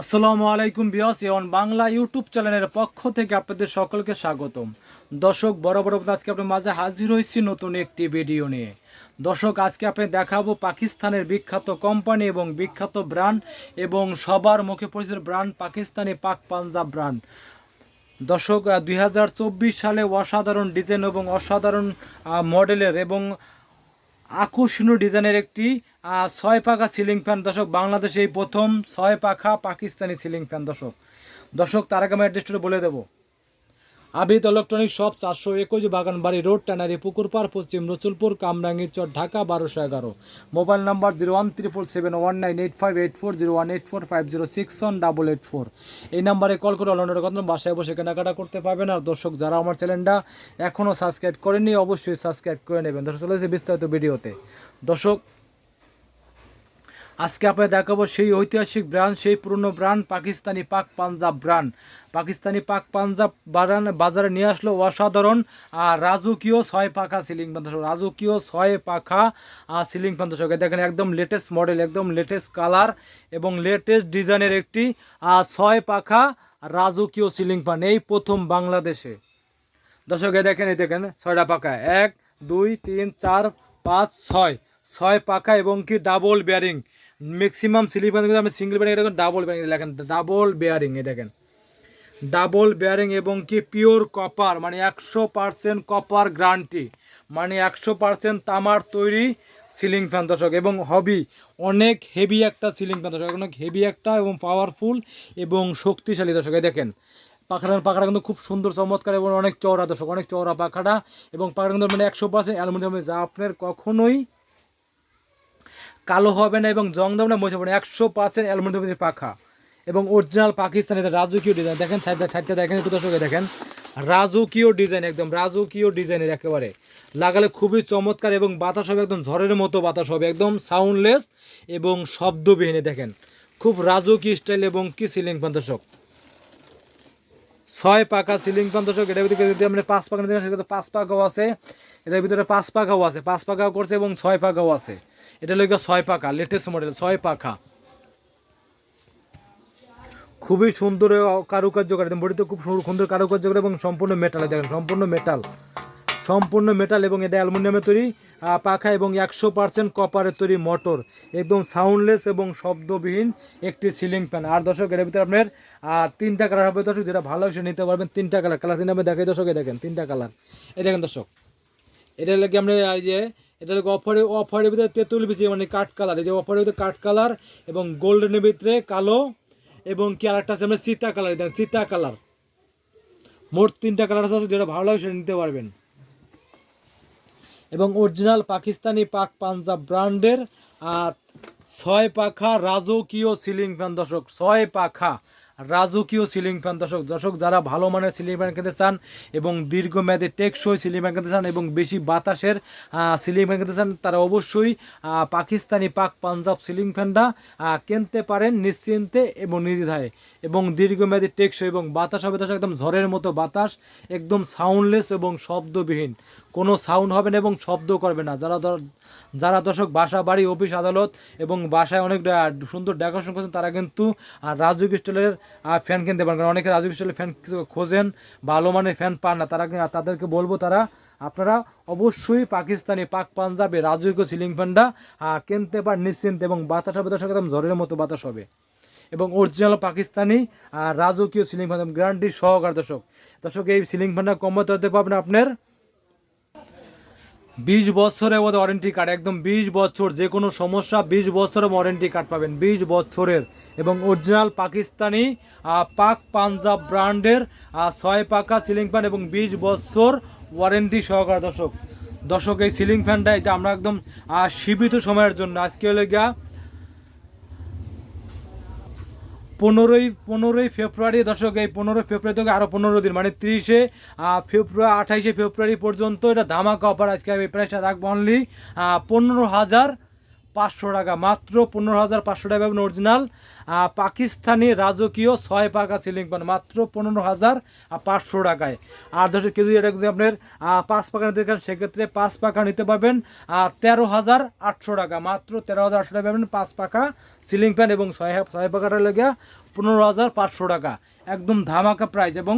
আসসালামু আলাইকুম বিয়স এওয়ান বাংলা ইউটিউব চ্যানেলের পক্ষ থেকে আপনাদের সকলকে স্বাগতম। দর্শক, বড় বড় আজকে আপনার মাঝে হাজির হয়েছি নতুন একটি ভিডিও নিয়ে। দর্শক, আজকে আপনি দেখাবো পাকিস্তানের বিখ্যাত কোম্পানি এবং বিখ্যাত ব্র্যান্ড এবং সবার মুখে পরিচিত ব্র্যান্ড, পাকিস্তানি পাক পাঞ্জাব ব্র্যান্ড। দর্শক দুই হাজার চব্বিশ সালে অসাধারণ ডিজাইন এবং অসাধারণ মডেলের এবং আকর্ষণীয় ডিজাইনের একটি ছয় পাখা সিলিং ফ্যান দর্শক, বাংলাদেশে এই প্রথম ছয় পাখা পাকিস্তানি সিলিং ফ্যান দর্শক। দর্শক, তার আগে আমি অ্যাড্রেসটা বলে দেবো। আবিদ ইলেকট্রনিক শপ চারশো একুশ বাগানবাড়ি রোড ট্যানারি পুকুরপাড় পশ্চিম রসুলপুর, কামরাঙ্গি চর, ঢাকা, বারোশো এগারো। Mobile number zero one triple seven one nine eight five eight four zero one eight four five zero six one double eight four এই নাম্বারে কল করে অলরেডি কথা বাসায় বসে কেনাকাটা করতে পারবেন। আর দর্শক, যারা আমার চ্যানেলটা এখনও সাবস্ক্রাইব করেনি অবশ্যই সাবস্ক্রাইব করে নেবেন। দর্শক চলেছে বিস্তারিত ভিডিওতে। দর্শক আজকে আপনাদের দেখাবো সেই ঐতিহাসিক ব্র্যান্ড সেই পুরনো ব্র্যান্ড পাকিস্তানি পাক পাঞ্জাব ব্র্যান্ড পাকিস্তানি পাক পাঞ্জাব বাজারে নিয়ে আসলো অসাধারণ আর রাজকীয় ছয় পাখা সিলিং ফ্যান দর্শক রাজকীয় ছয় পাখা সিলিং ফ্যান দর্শক দেখেন, একদম লেটেস্ট মডেল একদম লেটেস্ট কালার এবং লেটেস্ট ডিজাইনের একটি ছয় পাখা রাজকীয় সিলিং ফ্যান এই প্রথম বাংলাদেশে। দর্শক, এই দেখেন এই দেখেন, ছয়টা পাখা। এক, দুই, তিন, চার, পাঁচ, ছয়। ছয় পাখা এবং কি ডাবল বেয়ারিং ম্যাক্সিমাম স্লিপার কিন্তু আমি সিঙ্গেল বেয়ারিং দেখেন ডাবল বেয়ারিং দেখেন ডাবল বেয়ারিং এই দেখেন। ডাবল বেয়ারিং এবং কি পিওর কপার মানে একশো পার্সেন্ট কপার গ্রান্টি মানে একশো পার্সেন্ট তামার তৈরি সিলিং ফ্যান দর্শক। এবং হবি অনেক হেভি একটা সিলিং ফ্যান দর্শক, অনেক হেভি একটা এবং পাওয়ারফুল এবং শক্তিশালী দর্শক দেখেন। পাখাটা পাখাটা কিন্তু খুব সুন্দর, চমৎকার এবং অনেক চওড়া দর্শক, অনেক চওড়া পাখাটা এবং পাখাটা কিন্তু মানে একশো পার্সেন্ট অ্যালুমিনিয়াম, যা আপনার কখনোই কালো হবে না এবং জং দেবে না একশো পার্সেন্ট অ্যালুমিনিয়ামের পাখা। এবং অরিজিনাল পাকিস্তানি রাজকীয় ডিজাইন দেখেন সাইডটা সাইডটা দেখেন একটু দর্শকে দেখেন। রাজকীয় ডিজাইন একদম রাজকীয় ডিজাইনের একেবারে। লাগালে খুবই চমৎকার এবং বাতাস হবে একদম ঝড়ের মতো বাতাস হবে একদম সাউন্ডলেস এবং শব্দবিহীনে দেখেন। খুব রাজকীয় স্টাইল এবং কি সিলিং ফ্যান দর্শক? ছয় পাকা সিলিং ফ্যান দর্শক এটার ভিতরে যদি আপনি পাঁচ পাকা চান, সেক্ষেত্রে পাঁচ পাকাও আছে। এটার ভিতরে পাঁচ পাকাও আছে পাঁচ পাকাও করছে এবং ছয় পাকাও আছে। এটা লোক ছয় পাখা লেটেস্ট মডেল ছয় পাখা। খুবই সুন্দর কারুকার্য করে বডিতে খুব সুন্দর কারুকার্য করে এবং সম্পূর্ণ মেটালে দেখেন, সম্পূর্ণ মেটাল সম্পূর্ণ মেটাল এবং এটা অ্যালুমিনিয়ামের তৈরি পাখা এবং একশো পার্সেন্ট কপারের তৈরি মোটর একদম সাউন্ডলেস এবং শব্দবিহীন একটি সিলিং ফ্যান আর দর্শক এর ভিতরে আপনার তিনটা কালার হবে দর্শক, যেটা ভালো সে নিতে পারবেন তিনটা কালার কালার তিনটা দেখাই, দর্শক দেখেন তিনটা কালার এই দেখেন দর্শক, এটা লাগে আমরা এই যে এটা লাগে অফারে অফারের ভিতরে তেঁতুল বিচি মানে কাঠ কালার। এই যে অফারের ভিতরে কাঠ কালার এবং গোল্ডেনের ভিতরে কালো এবং কি আরেকটা আছে, আমরা চিতা কালার, দেখেন চিতা কালার। মোট তিনটা কালার আছে, যেটা ভালো লাগে সেটা নিতে পারবেন। এবং অরিজিনাল পাকিস্তানি পাক পাঞ্জাব ব্র্যান্ডের আর ছয় পাখা রাজকীয় সিলিং ফ্যান, দর্শক, ছয় পাখা। রাজকীয় সিলিং ফ্যান দর্শক দর্শক, যারা ভালো মানের সিলিং ফ্যান কিনতে চান এবং দীর্ঘমেয়াদী টেকসই সিলিং ফ্যান কিনতে চান এবং বেশি বাতাসের সিলিং ফ্যান কিনতে চান, তারা অবশ্যই পাকিস্তানি পাক পাঞ্জাব সিলিং ফ্যানটা কিনতে পারেন নিশ্চিন্তে এবং নির্দ্বিধায়। এবং দীর্ঘমেয়াদী টেকসই এবং বাতাস হবে, দর্শক, একদম ঝড়ের মতো বাতাস, একদম সাউন্ডলেস এবং শব্দবিহীন। কোনো সাউন্ড হবে না এবং শব্দ করবে না। যারা যারা দর্শক বাসা, বাড়ি, অফিস, আদালত এবং বাসায় অনেক সুন্দর ডেকোরেশন করছেন, তারা কিন্তু আর রাজুক স্টাইলের ফ্যান কিনতে পারেন কারণ অনেকে রাজুক স্টাইলের ফ্যান খোঁজেন, ভালো মানের ফ্যান পান না। তারা তাদেরকে বলব তারা, আপনারা অবশ্যই পাকিস্তানি পাক পাঞ্জাবে রাজকীয় সিলিং ফ্যানটা কিনতে পারেন নিশ্চিন্তে এবং বাতাস হবে। দর্শক, একদম ঝড়ের মতো বাতাস হবে। এবং অরিজিনাল পাকিস্তানি আর রাজকীয় সিলিং ফ্যান গ্যারান্টি সহকার দর্শক। দর্শক, এই সিলিং ফ্যানটা কমাতে হতে পারবেন আপনার বিশ বছরের মধ্যে ওয়ারেন্টি কার্ড একদম বিশ বছর যে কোনো সমস্যা, বিশ বছরের ওয়ারেন্টি কার্ড পাবেন। বিশ বছরের। এবং অরিজিনাল পাকিস্তানি পাক পাঞ্জাব ব্র্যান্ডের ছয় পাকা সিলিং ফ্যান এবং বিশ বছর ওয়ারেন্টি সহকারে। দর্শক দর্শক, এই সিলিং ফ্যানটা এটা আমরা একদম সীমিত সময়ের জন্য। আজকে হলে গিয়া পনেরোই পনেরোই ফেব্রুয়ারি, দর্শক, এই পনেরোই ফেব্রুয়ারি থেকে আরও পনেরো দিন মানে তিরিশে ফেব্রুয়ারি, আঠাইশে ফেব্রুয়ারি পর্যন্ত এটা ধামাকা অফার আজকে আমি প্রাইসটা রাখব অনলি পনেরো হাজার পাঁচশো টাকা। মাত্র পনেরো হাজার পাঁচশো টাকা পাবেন অরিজিনাল পাকিস্তানি রাজকীয় ছয় পাকা সিলিং ফ্যান মাত্র পনেরো হাজার পাঁচশো টাকায়। আর কেউ যদি এটা যদি আপনার পাঁচ পাকা নিতে চান, সেক্ষেত্রে পাঁচ পাকা নিতে পারবেন তেরো হাজার আটশো টাকা। মাত্র তেরো হাজার আটশো টাকা পাবেন পাঁচ পাকা সিলিং ফ্যান এবং ছয় ছয় পাকাটা লেগে পনেরো হাজার পাঁচশো টাকা। একদম ধামাকা প্রাইস এবং